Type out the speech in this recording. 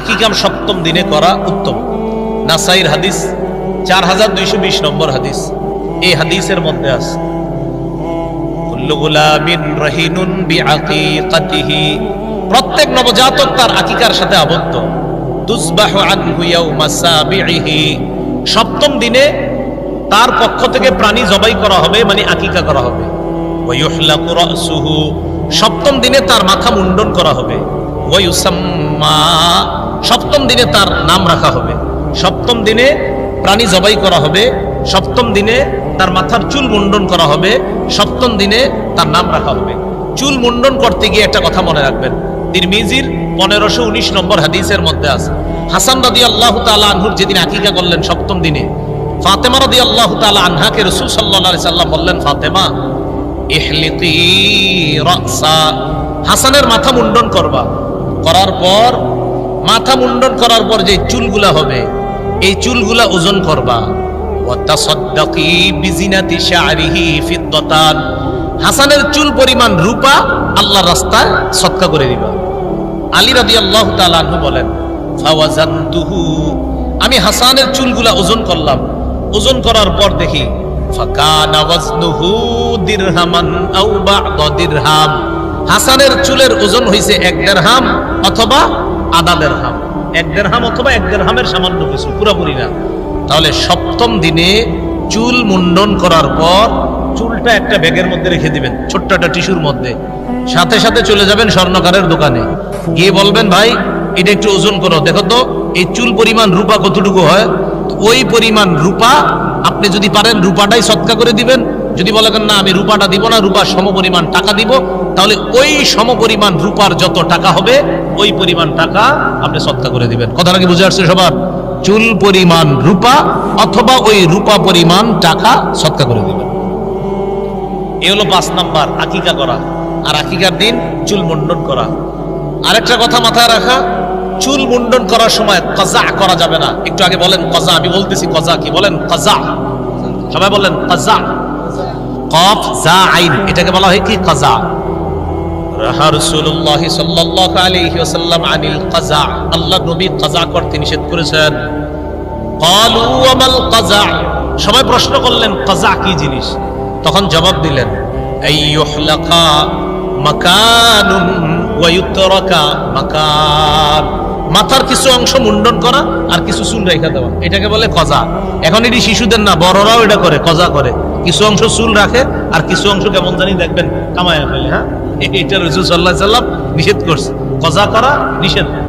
আকিকাম সপ্তম দিনে করা উত্তম। নাসাইর হাদিস, চার হাজার দুইশো বিশ নম্বর হাদিস। এই হাদিসের মধ্যে আছে প্রত্যেক নবজাতক তার আকিকার সাথে আবদ্ধ। সপ্তম দিনে তার পক্ষ থেকে প্রাণী জবাই করা হবে মানে আকিকা করা হবে। সপ্তম দিনে তার মাথা মুন্ডন করা হবে। সপ্তম দিনে তার নাম রাখা হবে। সপ্তম দিনে প্রাণী জবাই করা হবে। সপ্তম দিনে তার মাথার চুল মুন্ডন করা হবে। সপ্তম দিনে তার নাম রাখা হবে। চুল মুন্ডন করতে গিয়ে একটা কথা মনে রাখবেন। তিরমিজির পনেরোশো উনিশ নম্বর হাদিসের মধ্যে আছে। হাসান রাদি আল্লাহ তালা আনহুর যেদিন আকিকা করলেন সপ্তম দিনে, ফাতেমা রাদি আল্লাহ তালা আনহাকে রসুল সাল্লাহ সাল্লাম বললেন, ফাতেমা হাসানের মাথা মুন্ডন করবা। করার পর মাথা মুন্ডন করার পর যে চুলগুলা হবে, এই চুলগুলা ওজন করবা। হাসানের চুল পরিমাণ রূপা আল্লাহর রাস্তায় সৎকা করে দিবা। আলী তাআলা আনহু বলেন আমি হাসানের চুলগুলা ওজন করলাম। ওজন করার পর দেখি হাসানের চুলের ওজন হইছে এক দেড়হাম অথবা আধা দেড়হাম। এক দেড়হাম অথবা এক দেড়হামের সামান্য কিছু, পুরোপুরি না। তাহলে সপ্তম দিনে চুল মুন্ডন করার পর চুলটা একটা ব্যাগের মধ্যে রেখে দিবেন, ছোট্ট একটা টিস্যুর মধ্যে। সাথে সাথে চলে যাবেন স্বর্ণকারের দোকানে। গিয়ে বলবেন, ভাই, এটা একটু ওজন করো। দেখো তো, এই চুল পরিমাণ রূপা কতটুকু হয়? ওই পরিমাণ রূপা আপনি যদি পারেন, রূপাটাই সৎকা করে দিবেন। যদি বলেন না, আমি রূপাটা দিব না, রূপার সম পরিমাণ টাকা দিব, তাহলে ওই সম পরিমাণ রূপার যত টাকা হবে, ওই পরিমাণ টাকা আপনি সৎকা করে দিবেন। কথাটা কি বুঝে আসছে সবার? চুল পরিমাণ রূপা অথবা ওই রূপা পরিমাণ টাকা সৎকা করে দিবেন। এ হলো পাঁচ নাম্বার, আকিকা করা। আর আকিকার দিন চুল মুন্ডন করা। আরেকটা কথা মাথায় রাখা, চুল মুন্ডন করার সময় কজা করা যাবে না। একটু আগে বলেন কজা, আমি বলতেছি কজা কি? বলেন কজা। সবাই বলেন কজা। কফ জা আইন। এটাকে বলা হয় কি কজা রাহা রাসূলুল্লাহ সাল্লাল্লাহু আলাইহি ওয়াসাল্লাম আনিল কজা। আল্লাহ নবী কজা করতে নিষেধ করেছেন। ক্বালু ওয়ামাল কজা। সবাই প্রশ্ন করলেন কজা কি জিনিস? তখন জবাব দিলেন আইয়ুহলাকা মাকানুন মাকান। মাথার কিছু অংশ মুন্ডন করা আর কিছু চুল রেখে দেওয়া। এটাকে বলে কজা। এখন এটি শিশুদের না বড়রাও এটা করে কজা করে। কিছু অংশ চুল রাখে আর কিছু অংশ কেমন জানি দেখবেন কামায় ফেলে হ্যাঁ? এটা রসুল সাল্লাহ সাল্লাম নিষেধ করছে। কজা করা নিষেধ।